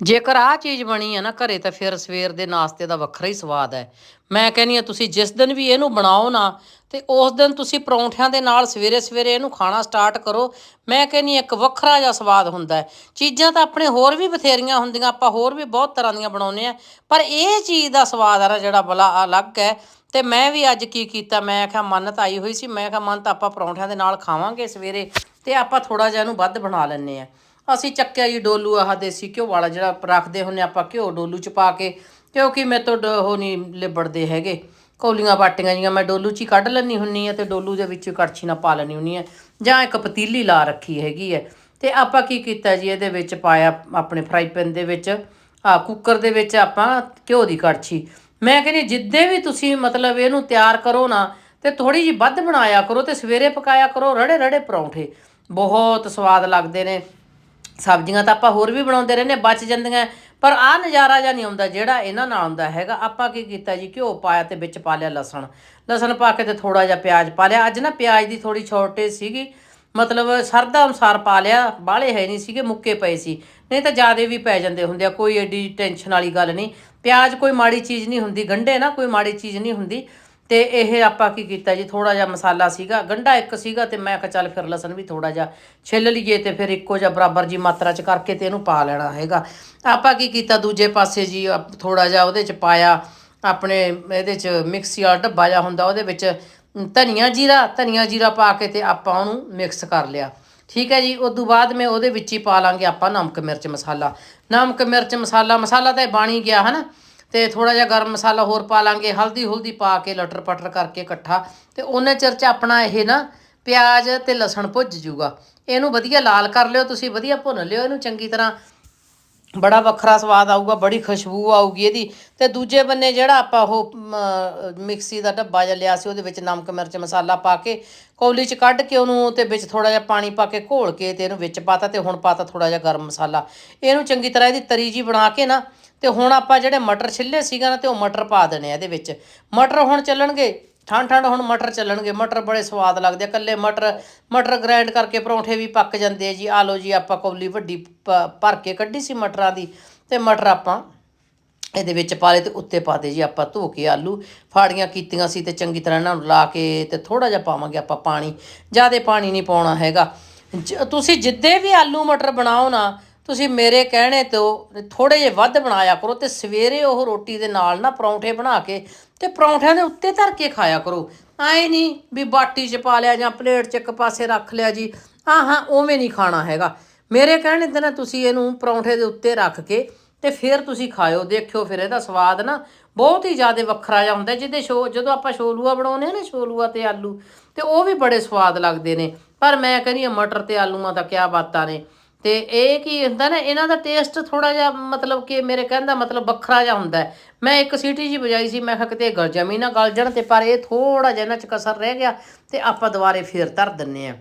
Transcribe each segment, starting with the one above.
ਜੇਕਰ ਆਹ ਚੀਜ਼ ਬਣੀ ਆ ਨਾ ਘਰੇ, ਤਾਂ ਫਿਰ ਸਵੇਰ ਦੇ ਨਾਸ਼ਤੇ ਦਾ ਵੱਖਰਾ ਹੀ ਸਵਾਦ ਹੈ। ਮੈਂ ਕਹਿੰਨੀ ਆ ਤੁਸੀਂ ਜਿਸ ਦਿਨ ਵੀ ਇਹਨੂੰ ਬਣਾਓ ਨਾ, ਤੇ ਉਸ ਦਿਨ ਤੁਸੀਂ ਪਰੌਂਠਿਆਂ ਦੇ ਨਾਲ ਸਵੇਰੇ ਸਵੇਰੇ ਇਹਨੂੰ ਖਾਣਾ ਸਟਾਰਟ ਕਰੋ। ਮੈਂ ਕਹਿੰਨੀ ਇੱਕ ਵੱਖਰਾ ਜਿਹਾ ਸਵਾਦ ਹੁੰਦਾ ਹੈ। ਚੀਜ਼ਾਂ ਤਾਂ ਆਪਣੇ ਹੋਰ ਵੀ ਬਥੇਰੀਆਂ ਹੁੰਦੀਆਂ, ਆਪਾਂ ਹੋਰ ਵੀ ਬਹੁਤ ਤਰ੍ਹਾਂ ਦੀਆਂ ਬਣਾਉਂਦੇ ਆ ਪਰ ਇਹ ਚੀਜ਼ ਦਾ ਸਵਾਦ ਆ ਨਾ ਜਿਹੜਾ ਬਲਾ ਅਲੱਗ ਹੈ। ਤੇ ਮੈਂ ਵੀ ਅੱਜ ਕੀ ਕੀਤਾ, ਮੈਂ ਕਿਹਾ ਮੰਨਤ ਆਈ ਹੋਈ ਸੀ, ਮੈਂ ਕਿਹਾ ਮੰਨਤ ਆਪਾਂ ਪਰੌਂਠਿਆਂ ਦੇ ਨਾਲ ਖਾਵਾਂਗੇ ਸਵੇਰੇ, ਤੇ ਆਪਾਂ ਥੋੜਾ ਜਿਹਾ ਇਹਨੂੰ ਵੱਧ ਬਣਾ ਲੈਂਦੇ ਆ ਅਸੀਂ ਚੱਕਿਆ ਜੀ ਡੋਲੂ ਆਹ ਦੇਸੀ ਘਿਓ ਵਾਲਾ ਜਿਹੜਾ ਰੱਖਦੇ ਹੁੰਨੇ ਆਪਾਂ ਘਿਓ ਡੋਲੂ ਚ ਪਾ ਕੇ, ਕਿਉਂਕਿ ਮੇਰੇ ਤੋਂ ਡ- ਉਹ ਨਹੀਂ ਲਿਬੜਦੇ ਹੈਗੇ। ਕੌਲੀਆਂ ਬਾਟੀਆਂ ਜੀਆਂ ਮੈਂ ਡੋਲੂ ਚ ਹੀ ਕੱਢ ਲੈਣੀ ਹੁੰਨੀ ਆ ਤੇ ਡੋਲੂ ਦੇ ਵਿੱਚ ਕੜਛੀ ਨਾਲ ਪਾ ਲੈਣੀ ਹੁੰਨੀ ਆ। ਜਾਂ ਇੱਕ ਪਤੀਲੀ ਲਾ ਰੱਖੀ ਹੈਗੀ ਹੈ ਤੇ ਆਪਾਂ ਕੀ ਕੀਤਾ ਜੀ, ਇਹਦੇ ਵਿੱਚ ਪਾਇਆ ਆਪਣੇ ਫਰਾਈ ਪੈਨ ਦੇ ਵਿੱਚ, ਆ ਕੁੱਕਰ ਦੇ ਵਿੱਚ ਆਪਾਂ ਘਿਓ ਦੀ ਕੜਛੀ। ਮੈਂ ਕਹਿੰਦੀ, ਜਿੱਦੇ ਵੀ ਤੁਸੀਂ ਮਤਲਬ ਇਹਨੂੰ ਤਿਆਰ ਕਰੋ ਨਾ, ਤੇ ਥੋੜੀ ਜਿਹੀ ਵੱਧ ਬਣਾਇਆ ਕਰੋ ਤੇ ਸਵੇਰੇ ਪਕਾਇਆ ਕਰੋ ਰੜੇ ਰੜੇ ਪਰੌਂਠੇ। ਬਹੁਤ ਸਵਾਦ ਲੱਗਦੇ ਨੇ। ਸਬਜ਼ੀਆਂ ਤਾਂ ਆਪਾਂ ਹੋਰ ਵੀ ਬਣਾਉਂਦੇ ਰਹਿੰਦੇ ਬਚ ਜਾਂਦੀਆਂ ਪਰ ਆਹ ਨਜ਼ਾਰਾ ਜਾਂ ਨਹੀਂ ਆਉਂਦਾ, ਜਿਹੜਾ ਇਹਨਾਂ ਨਾਲ ਆਉਂਦਾ ਹੈਗਾ। ਆਪਾਂ ਕੀ ਕੀਤਾ ਜੀ, ਘਿਓ ਪਾਇਆ ਤੇ ਵਿੱਚ ਪਾ ਲਿਆ ਲਸਣ। ਲਸਣ ਪਾ ਕੇ ਤੇ ਥੋੜਾ ਜਿਹਾ ਪਿਆਜ਼ ਪਾ ਲਿਆ। ਅੱਜ ਨਾ ਪਿਆਜ਼ ਦੀ ਥੋੜੀ ਛੋਟੇ ਸੀਗੀ। ਮਤਲਬ ਸਰਦਾ ਅਨੁਸਾਰ ਪਾ ਲਿਆ, ਬਾਹਲੇ ਹੈ ਨਹੀਂ ਸੀਗੇ, ਮੁੱਕੇ ਪਏ ਸੀ। ਨਹੀਂ ਤਾਂ ਜਿਆਦੇ ਵੀ ਪੈ ਜਾਂਦੇ ਹੁੰਦੇ ਆ, ਕੋਈ ਐਡੀ ਟੈਨਸ਼ਨ ਵਾਲੀ ਗੱਲ ਨਹੀਂ। ਪਿਆਜ਼ ਕੋਈ ਮਾੜੀ ਚੀਜ਼ ਨਹੀਂ ਹੁੰਦੀ, ਗੰਢੇ ਨਾ ਕੋਈ ਮਾੜੀ ਚੀਜ਼ ਨਹੀਂ ਹੁੰਦੀ। ਤੇ ਇਹ ਆਪਾਂ ਕੀ ਕੀਤਾ ਜੀ ਥੋੜਾ ਜਿਹਾ ਮਸਾਲਾ ਸੀਗਾ, ਗੰਢਾ ਇੱਕ ਸੀਗਾ ਤੇ ਮੈਂ ਕਿਹਾ ਚੱਲ ਫਿਰ ਲਸਣ ਵੀ ਥੋੜਾ ਜਿਹਾ ਛਿੱਲ ਲਈਏ ਤੇ ਫਿਰ ਇੱਕੋ ਜਿਹਾ ਬਰਾਬਰ ਜੀ ਮਾਤਰਾ ਚ ਕਰਕੇ ਤੇ ਇਹਨੂੰ ਪਾ ਲੈਣਾ ਹੈਗਾ। ਆਪਾਂ ਕੀ ਕੀਤਾ, ਦੂਜੇ ਪਾਸੇ ਜੀ ਥੋੜਾ ਜਿਹਾ ਉਹਦੇ ਚ ਪਾਇਆ, ਆਪਣੇ ਇਹਦੇ ਚ ਮਿਕਸੀ ਵਾਲਾ ਡੱਬਾ ਜਿਹਾ ਹੁੰਦਾ, ਉਹਦੇ ਵਿੱਚ ਧਨੀਆ ਜੀਰਾ ਧਨੀਆ ਜੀਰਾ ਪਾ ਕੇ ਤੇ ਆਪਾਂ ਉਹਨੂੰ ਮਿਕਸ ਕਰ ਲਿਆ। ਠੀਕ ਹੈ ਜੀ ਉਸ ਤੋਂ ਬਾਅਦ ਮੈਂ ਉਹਦੇ ਵਿੱਚ ਹੀ ਪਾ ਲਾਂਗੇ ਆਪਾਂ ਨਮਕ ਮਿਰਚ ਮਸਾਲਾ। ਨਮਕ ਮਿਰਚ ਮਸਾਲਾ ਮਸਾਲਾ ਤਾਂ ਇਹ ਬਣ ਹੀ ਗਿਆ ਹਨਾ। ਤੇ ਥੋੜਾ ਜਿਹਾ ਗਰਮ ਮਸਾਲਾ ਹੋਰ ਪਾ ਲਾਂਗੇ ਹਲਦੀ ਹੁਲਦੀ ਪਾ ਕੇ ਲਟਰ ਪਟਰ ਕਰਕੇ ਇਕੱਠਾ ਤੇ ਉਹਨੇ ਚਿਰ ਚ ਆਪਣਾ ਇਹ ਨਾ ਪਿਆਜ਼ ਤੇ ਲਸਣ ਭੁੱਜ ਜੂਗਾ। ਇਹਨੂੰ ਵਧੀਆ ਲਾਲ ਕਰ ਲਿਓ, ਤੁਸੀਂ ਵਧੀਆ ਭੁੰਨ ਲਿਓ ਇਹਨੂੰ ਚੰਗੀ ਤਰ੍ਹਾਂ। ਬੜਾ ਵੱਖਰਾ ਸਵਾਦ ਆਊਗਾ, ਬੜੀ ਖੁਸ਼ਬੂ ਆਊਗੀ ਇਹਦੀ। ਤੇ ਦੂਜੇ ਬੰਨੇ ਜਿਹੜਾ ਆਪਾਂ ਉਹ ਮਿਕਸੀ ਦਾ ਡੱਬਾ ਜਿਹਾ ਲਿਆ ਸੀ, ਉਹਦੇ ਵਿੱਚ ਨਮਕ, ਮਿਰਚ, ਮਸਾਲਾ ਪਾ ਕੇ ਕੌਲੀ 'ਚ ਕੱਢ ਕੇ ਉਹਨੂੰ ਤੇ ਵਿੱਚ ਥੋੜਾ ਜਿਹਾ ਪਾਣੀ ਪਾ ਕੇ ਘੋਲ ਕੇ ਤੇ ਇਹਨੂੰ ਵਿੱਚ ਪਾਤਾ ਤੇ ਹੁਣ ਪਾਤਾ ਥੋੜਾ ਜਿਹਾ ਗਰਮ ਮਸਾਲਾ। ਇਹਨੂੰ ਚੰਗੀ ਤਰ੍ਹਾਂ ਇਹਦੀ ਤਰੀ ਜੀ ਬਣਾ ਕੇ ਨਾ ਤੇ ਹੁਣ ਆਪਾਂ ਜਿਹੜੇ ਮਟਰ ਛਿੱਲੇ ਸੀਗਾ ਨਾ ਤੇ ਉਹ ਮਟਰ ਪਾ ਦੇਣੇ ਆ ਇਹਦੇ ਵਿੱਚ। ਮਟਰ ਹੁਣ ਚੱਲਣਗੇ, ਠੰਡ ਠੰਡ ਹੁਣ ਮਟਰ ਚੱਲਣਗੇ। ਮਟਰ ਬੜੇ ਸਵਾਦ ਲੱਗਦੇ ਆ ਕੱਲੇ ਮਟਰ ਮਟਰ ਗ੍ਰਾਈਂਡ ਕਰਕੇ ਪਰੌਂਠੇ ਵੀ ਪੱਕ ਜਾਂਦੇ ਆ ਜੀ। ਆ ਲਓ ਜੀ, ਆਪਾਂ ਕੌਲੀ ਵੱਡੀ ਭਰ ਕੇ ਕੱਢੀ ਸੀ ਮਟਰਾਂ ਦੀ ਤੇ ਮਟਰ ਆਪਾਂ ਇਹਦੇ ਵਿੱਚ ਪਾ ਲਏ ਤੇ ਉੱਤੇ ਪਾ ਦੇ ਜੀ ਆਪਾਂ ਧੋ ਕੇ ਆਲੂ। ਫਾੜੀਆਂ ਕੀਤੀਆਂ ਸੀ ਤੇ ਚੰਗੀ ਤਰ੍ਹਾਂ ਇਹਨਾਂ ਨੂੰ ਲਾ ਕੇ ਤੇ ਥੋੜਾ ਜਿਹਾ ਪਾਵਾਂਗੇ ਆਪਾਂ ਪਾਣੀ। ਜ਼ਿਆਦਾ ਪਾਣੀ ਨਹੀਂ ਪਾਉਣਾ ਹੈਗਾ। ਜ- ਤੁਸੀਂ ਜਿੱਦੇ ਵੀ ਆਲੂ ਮਟਰ ਬਣਾਓ ਨਾ ਤੁਸੀਂ ਮੇਰੇ ਕਹਿਣੇ ਤੋਂ ਥੋੜੇ ਜਿਹਾ ਵੱਧ ਬਣਾਇਆ ਕਰੋ ਤੇ ਸਵੇਰੇ ਉਹ ਰੋਟੀ ਦੇ ਨਾਲ ਨਾ ਪਰੌਂਠੇ ਬਣਾ ਕੇ ਤੇ ਪਰੌਂਠਿਆਂ ਦੇ ਉੱਤੇ ਧਰ ਕੇ ਖਾਇਆ ਕਰੋ। ਐ ਨਹੀਂ ਵੀ ਬਾਟੀ 'ਚ ਪਾ ਲਿਆ ਜਾਂ ਪਲੇਟ 'ਚ ਇੱਕ ਪਾਸੇ ਰੱਖ ਲਿਆ ਜੀ। ਹਾਂ ਹਾਂ, ਉਵੇਂ ਨਹੀਂ ਖਾਣਾ ਹੈਗਾ। ਮੇਰੇ ਕਹਿਣੇ ਤੇ ਨਾ ਤੁਸੀਂ ਇਹਨੂੰ ਪਰੌਂਠੇ ਦੇ ਉੱਤੇ ਰੱਖ ਕੇ ਤੇ ਫਿਰ ਤੁਸੀਂ ਖਾਇਓ। ਦੇਖਿਓ ਫਿਰ ਇਹਦਾ ਸਵਾਦ ਨਾ ਬਹੁਤ ਹੀ ਜ਼ਿਆਦਾ ਵੱਖਰਾ ਜਿਹਾ ਹੁੰਦਾ। ਜਿਹਦੇ ਸ਼ੋ, ਜਦੋਂ ਆਪਾਂ ਛੋਲੂਆ ਬਣਾਉਂਦੇ ਆ ਨਾ, ਛੋਲੂਆ ਤੇ ਆਲੂ, ਤੇ ਉਹ ਵੀ ਬੜੇ ਸਵਾਦ ਲੱਗਦੇ ਨੇ। ਪਰ ਮੈਂ ਕਹਿੰਦੀ ਆ ਮਟਰ ਤੇ ਆਲੂਆਂ ਦਾ ਕਿਆ ਬਾਤਾਂ ਨੇ। ਤੇ ਇਹ ਕੀ ਹੁੰਦਾ ਨਾ, ਇਹਨਾਂ ਦਾ ਟੇਸਟ ਥੋੜਾ ਜਿਹਾ ਮਤਲਬ ਕਿ ਮੇਰੇ ਕਹਿੰਦਾ ਮਤਲਬ ਵੱਖਰਾ ਜਿਹਾ ਹੁੰਦਾ ਮੈਂ ਇੱਕ ਸੀਟੀ ਜੀ ਵਜਾਈ ਸੀ, ਮੈਂ ਕਿਹਾ ਕਿਤੇ ਗਲ ਜਮੀ ਨਾ ਗਲ ਜਾਣ ਤੇ ਪਰ ਇਹ ਥੋੜਾ ਜਿਹਾ ਇਹਨਾਂ ਚ ਕਸਰ ਰਹਿ ਗਿਆ ਤੇ ਆਪਾਂ ਦੁਬਾਰੇ ਫੇਰ ਧਰ ਦਿੰਨੇ ਆ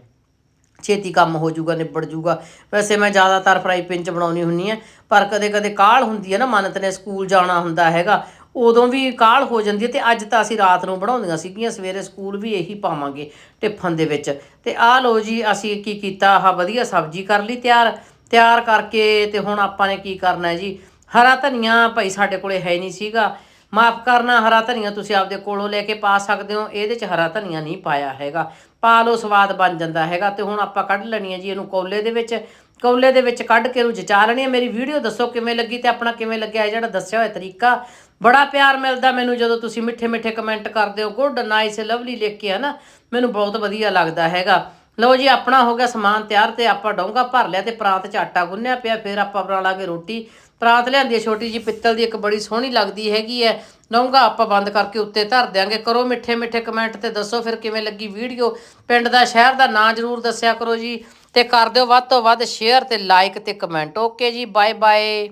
ਛੇਤੀ ਕੰਮ ਹੋ ਜਾਊਗਾ, ਨਿਬੜ ਜਾਊਗਾ। ਵੈਸੇ ਮੈਂ ਜ਼ਿਆਦਾਤਰ ਫਰਾਈ ਪੈਨ ਚ ਬਣਾਉਣੀ ਹੁੰਨੀ ਹੈ, ਪਰ ਕਦੇ ਕਦੇ ਕਾਲ ਹੁੰਦੀ ਹੈ ਨਾ ਮਨਤ ਨੇ ਸਕੂਲ ਜਾਣਾ ਹੁੰਦਾ ਹੈਗਾ ਉਦੋਂ ਵੀ ਕਾਲ ਹੋ ਜਾਂਦੀ ਹੈ ਤੇ ਅੱਜ ਤਾਂ ਅਸੀਂ ਰਾਤ ਨੂੰ ਬਣਾਉਂਦੀਆਂ ਸੀਗੀਆਂ, ਸਵੇਰੇ ਸਕੂਲ ਵੀ ਇਹੀ ਪਾਵਾਂਗੇ ਟਿਫਨ ਦੇ ਵਿੱਚ। ਤੇ ਆਹ ਲਓ ਜੀ, ਅਸੀਂ ਕੀ ਕੀਤਾ, ਆਹ ਵਧੀਆ ਸਬਜ਼ੀ ਕਰ ਲਈ ਤਿਆਰ। ਤਿਆਰ ਕਰਕੇ ਤੇ ਹੁਣ ਆਪਾਂ ਨੇ ਕੀ ਕਰਨਾ ਹੈ ਜੀ? ਹਰਾ ਧਨੀਆ ਭਾਈ ਸਾਡੇ ਕੋਲੇ ਹੈ ਨਹੀਂ ਸੀਗਾ। ਮਾਫ ਕਰਨਾ, ਹਰਾ ਧਨੀਆ ਤੁਸੀਂ ਆਪਦੇ ਕੋਲੋਂ ਲੈ ਕੇ ਪਾ ਸਕਦੇ ਹੋ, ਇਹਦੇ 'ਚ ਹਰਾ ਧਨੀਆ ਨਹੀਂ ਪਾਇਆ ਹੈਗਾ। ਪਾ ਲਓ, ਸਵਾਦ ਬਣ ਜਾਂਦਾ ਹੈਗਾ ਤੇ ਹੁਣ ਆਪਾਂ ਕੱਢ ਲੈਣੀ ਹੈ ਜੀ ਇਹਨੂੰ ਕੌਲੇ ਦੇ ਵਿੱਚ। ਕੌਲੇ ਦੇ ਵਿੱਚ ਕੱਢ ਕੇ ਇਹਨੂੰ ਜਚਾ ਲੈਣੀ ਹੈ। ਮੇਰੀ ਵੀਡੀਓ ਦੱਸੋ ਕਿਵੇਂ ਲੱਗੀ ਤੇ ਆਪਣਾ ਕਿਵੇਂ ਲੱਗਿਆ, ਇਹ ਜਿਹੜਾ ਦੱਸਿਆ ਹੋਇਆ ਤਰੀਕਾ। ਬੜਾ ਪਿਆਰ ਮਿਲਦਾ ਮੈਨੂੰ ਜਦੋਂ ਤੁਸੀਂ ਮਿੱਠੇ ਮਿੱਠੇ ਕਮੈਂਟ ਕਰਦੇ ਹੋ। ਗੁੱਡ ਨਾਈਸ ਲਵਲੀ ਲਿਖ ਕੇ ਹਨਾ, ਮੈਨੂੰ ਬਹੁਤ ਵਧੀਆ ਲੱਗਦਾ ਹੈਗਾ। ਲਓ ਜੀ, ਆਪਣਾ ਹੋ ਗਿਆ ਸਮਾਨ ਤਿਆਰ ਤੇ ਆਪਾਂ ਡੋਂਗਾ ਭਰ ਲਿਆ ਤੇ ਪਰਾਤ 'ਚ ਆਟਾ ਗੁੰਨਿਆ ਪਿਆ, ਫਿਰ ਆਪਾਂ ਬਣਾ ਲਾਂਗੇ ਰੋਟੀ। ਪਰਾਤ ਲਿਆਂਦੀ ਹੈ ਛੋਟੀ ਜੀ ਪਿੱਤਲ ਦੀ ਇੱਕ ਬੜੀ ਸੋਹਣੀ ਲੱਗਦੀ ਹੈਗੀ ਹੈ। ਡੋਂਗਾ ਆਪਾਂ ਬੰਦ ਕਰਕੇ ਉੱਤੇ ਧਰ ਦਿਆਂਗੇ। ਕਰੋ ਮਿੱਠੇ ਮਿੱਠੇ ਕਮੈਂਟ ਤੇ ਦੱਸੋ ਫਿਰ ਕਿਵੇਂ ਲੱਗੀ ਵੀਡੀਓ ਪਿੰਡ ਦਾ, ਸ਼ਹਿਰ ਦਾ ਨਾਂ ਜ਼ਰੂਰ ਦੱਸਿਆ ਕਰੋ ਜੀ। ਤੇ ਕਰ ਦਿਓ ਵੱਧ ਤੋਂ ਵੱਧ ਸ਼ੇਅਰ ਤੇ ਲਾਈਕ ਤੇ ਕਮੈਂਟ ਓਕੇ ਜੀ ਬਾਏ ਬਾਏ